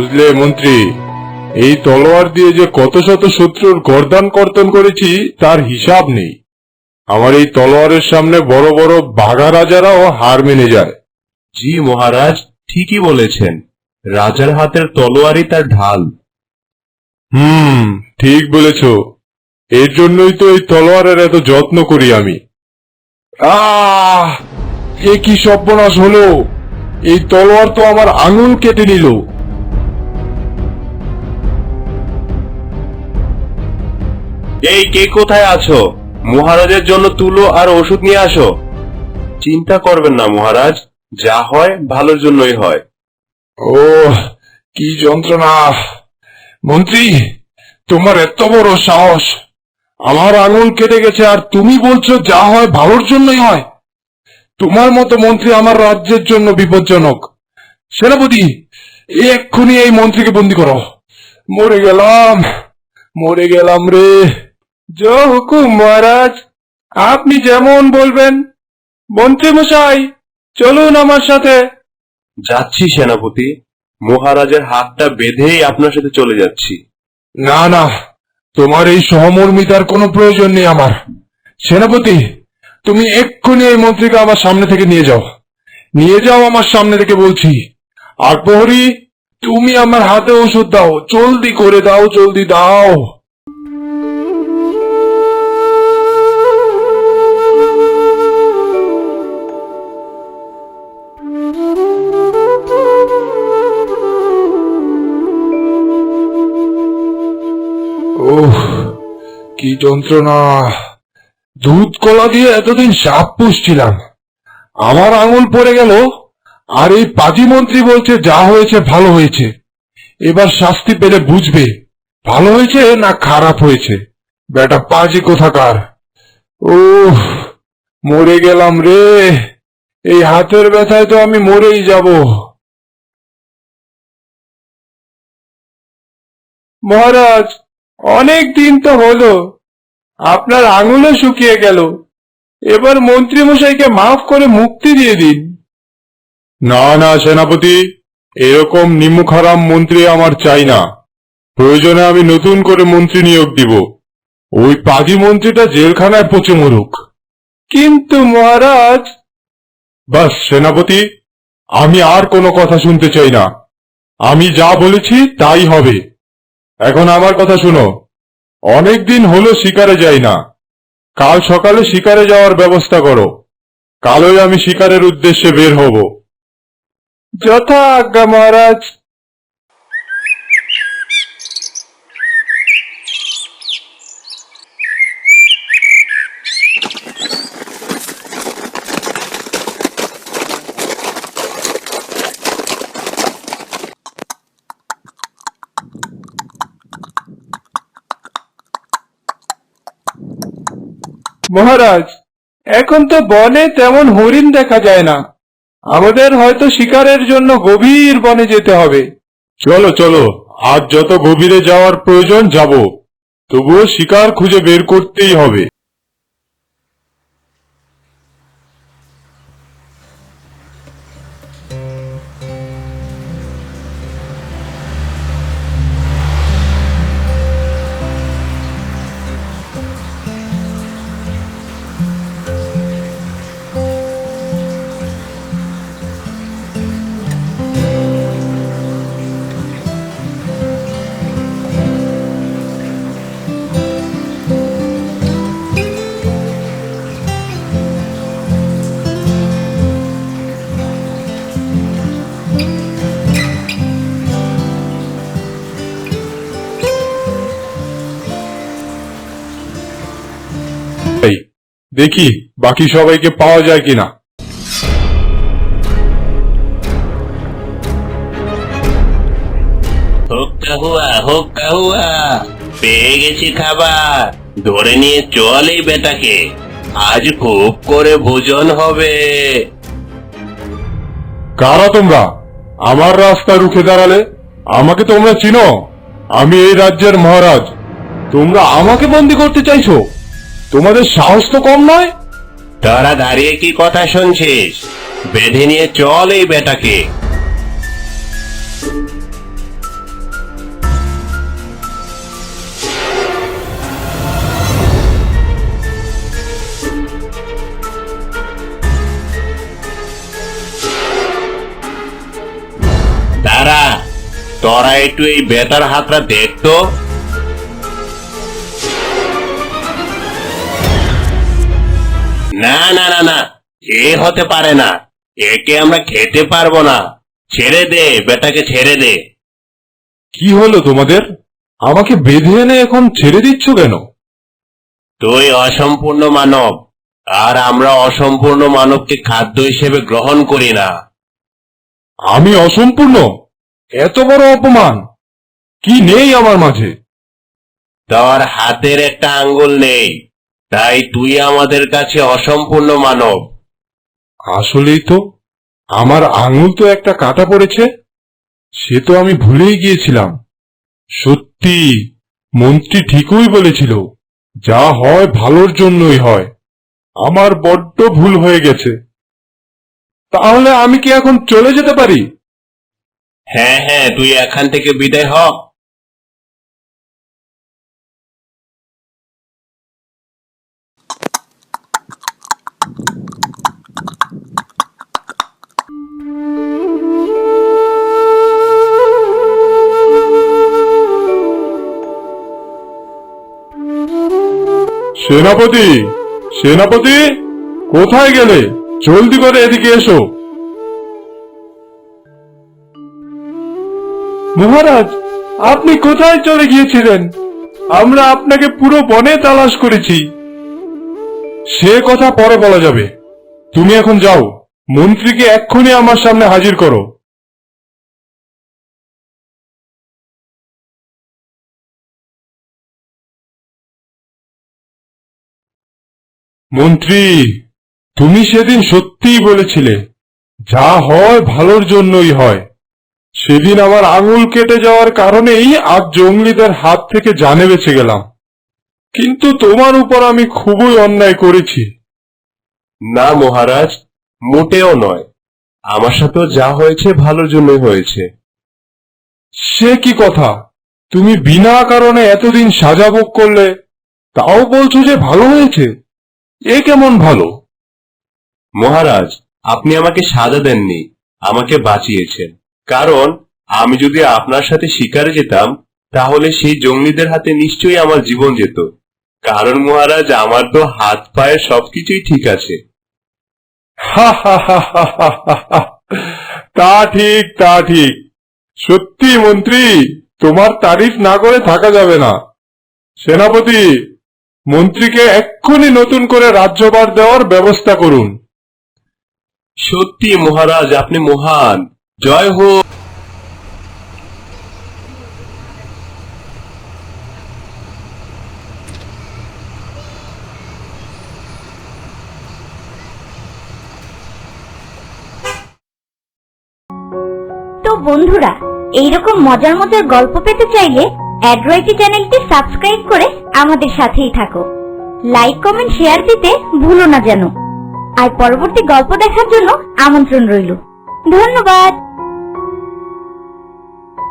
বুঝলে মন্ত্রী এই তলোয়ার দিয়ে যে কত শত শত্রুর গর্দান কর্তন করেছি তার হিসাব নেই। আমার এই তলোয়ারের সামনে বড় বড় বাঘা রাজারাও হার মেনে যায়। জি মহারাজ ঠিকই বলেছেন। রাজার হাতের তলোয়ারই তার ঢাল। হুম ঠিক বলেছ। এর জন্যই তো এই তলোয়ারের এত যত্ন করি আমি। আহ এ কি সর্বনাশ হলো? এই তলোয়ার তো আমার আঙুল কেটে নিল। এই কে কোথায় আছো? মহারাজের জন্য তুলো আর ওষুধ নিয়ে আসো। চিন্তা করবেন না মহারাজ, যা হয় ভালোর জন্যই হয়। ও কি যন্ত্রণা। মন্ত্রী, তোমার এত বড় সাহস। আমার আঙুল কেটে গেছে আর তুমি বলছো যা হয় ভালোর জন্যই হয়। তোমার মতো মন্ত্রী আমার রাজ্যের জন্য বিপজ্জনক। সেনাপতি এক্ষুনি এই মন্ত্রীকে বন্দি করো। মরে গেলাম মরে গেলাম রে। জয় হুকুম মহারাজ। আপনি যেমন বলবেন। মন্ত্রী মশাই চলুন আমার সাথে। যাচ্ছি সেনাপতি। মহারাজের হাতটা বেঁধেই আপনার সাথে চলে যাচ্ছি। না না তোমার এই সহমর্মিতার কোনো প্রয়োজন নেই আমার। সেনাপতি তুমি এক্ষুনি এই মন্ত্রীকে আমার সামনে থেকে নিয়ে যাও। নিয়ে যাও আমার সামনে থেকে বলছি। আর প্রহরী তুমি আমার হাতে ওষুধ দাও। জলদি করে দাও জলদি দাও। কি যন্ত্রণা? দুধ কলা দিয়ে এতদিন সাপ পুষছিলাম। আমার আঙুল পড়ে গেল, আর এই পাজি মন্ত্রী বলছে যা হয়েছে ভালো হয়েছে। এবার শাস্তি পেলে বুঝবে, ভালো হয়েছে না খারাপ হয়েছে। বেটা পাজি কোথাকার? ও মরে গেলাম রে। এই হাতের ব্যথায় তো আমি মরেই যাব। মহারাজ অনেক দিন তো হলো। আপনার আঙুলও শুকিয়ে গেল। এবার মন্ত্রী মশাইকে মাফ করে মুক্তি দিয়ে দিন। না না সেনাপতি এরকম নিমুখারাম মন্ত্রী আমার চাই না। প্রয়োজনে আমি নতুন করে মন্ত্রী নিয়োগ দিব। ওই পাজি মন্ত্রীটা জেলখানায় পচে মরুক। কিন্তু মহারাজ। বাস সেনাপতি আমি আর কোনো কথা শুনতে চাই না। আমি যা বলেছি তাই হবে। এখন আমার কথা শুনো। অনেক দিন হলো শিকারে যাই না। কাল সকালে শিকারে যাওয়ার ব্যবস্থা করো। কালই আমি শিকারের উদ্দেশ্যে বের হব। যথা আজ্ঞা মহারাজ। মহারাজ, এখন তো বনে তেমন হরিণ দেখা যায় না। আমাদের হয়তো শিকারের জন্য গভীর বনে যেতে হবে। চলো চলো, আজ যত গভীরে যাওয়ার প্রয়োজন যাব, তবুও শিকার খুঁজে বের করতেই হবে। দেখি বাকি সবাইকে পাওয়া যায় কিনা। হোক্কা হুয়া হোক্কা হুয়া পেয়ে গেছি খাবার। ধরে নিয়ে চল এই বেটাকে। আজ খুব করে ভোজন হবে। কারা তোমরা? আমার রাস্তা রুখে দাঁড়ালে? আমাকে তোমরা চিনো? আমি এই রাজ্যের মহারাজ। তোমরা আমাকে বন্দি করতে চাইছো? তোমাদের সাহস তো কম নয়? তারা দাঁড়িয়ে কি কথা শুনছিস? বেঁধে নিয়ে চল এই বেটাকে। তারা তোরা একটু এই বেটার হাতটা দেখতো। না না না না এ হতে পারে না একে আমরা খেতে পারব না ছেড়ে দে বেটাকে ছেড়ে দে। কি হলো তোমাদের? আমাকে বেঁধে এনে এখন ছেড়ে দিচ্ছ কেন? তুই অসম্পূর্ণ মানব আর আমরা অসম্পূর্ণ মানবকে খাদ্য হিসেবে গ্রহণ করি না। আমি অসম্পূর্ণ? এত বড় অপমান! কি নেই আমার মাঝে? তোর হাতের একটা আঙ্গুল নেই। তাই তুই আমাদের কাছে অসম্পূর্ণ মানব। আসলেই তো আমার আঙুল তো একটা কাটা পড়েছে। সে তো আমি ভুলেই গিয়েছিলাম। সত্যি মন্ত্রী ঠিকই বলেছিল যা হয় ভালোর জন্যই হয়। আমার বড্ড ভুল হয়ে গেছে। তাহলে আমি কি এখন চলে যেতে পারি? হ্যাঁ হ্যাঁ তুই এখান থেকে বিদায় হ। সেনাপতি সেনাপতি, কোথায় গেলে? জলদি করে এদিকে এসো। মহারাজ, আপনি কোথায় চলে গিয়েছিলেন? আমরা আপনাকে পুরো বনে তালাশ করেছি। সে কথা পরে বলা যাবে। তুমি এখন যাও। মন্ত্রীকে এক্ষুনি আমার সামনে হাজির করো। মন্ত্রী তুমি সেদিন সত্যিই বলেছিলে যা হয় ভালোর জন্যই হয়। সেদিন আমার আঙুল কেটে যাওয়ার কারণেই আজ জঙ্গলিদের হাত থেকে জানে বেঁচে গেলাম। কিন্তু তোমার উপর আমি খুবই অন্যায় করেছি। না মহারাজ মোটেও নয়। আমার সাথেও যা হয়েছে ভালোর জন্যই হয়েছে। সে কি কথা? তুমি বিনা কারণে এতদিন সাজা ভোগ করলে তাও বলছো যে ভালো হয়েছে? এ কেমন ভালো? মহারাজ, আপনি আমাকে সাজা দেননি, আমাকে বাঁচিয়েছেন। কারণ, আমি যদি আপনার সাথে শিকারে যেতাম, তাহলে সেই জঙ্গলিদের হাতে নিশ্চয়ই আমার জীবন যেত। কারণ মহারাজ, আমার তো হাত পায়ে সবকিছুই ঠিক আছে। তা ঠিক তা ঠিক। সত্যি মন্ত্রী, তোমার তারিফ না করে থাকা যাবে না। সেনাপতি মন্ত্রীকে এক্ষুনি নতুন করে রাজ্যভার দেওয়ার ব্যবস্থা করুন। সত্যি মহারাজ আপনি মহান। জয় হোক। তো বন্ধুরা এইরকম মজার মজার গল্প পেতে চাইলে অ্যাড্রয়েটি চ্যানেলটি সাবস্ক্রাইব করে আমাদের সাথেই থাকো। লাইক, কমেন্ট, শেয়ার দিতে ভুলো না যেন। আর পরবর্তী গল্প দেখার জন্য আমন্ত্রণ রইল। ধন্যবাদ!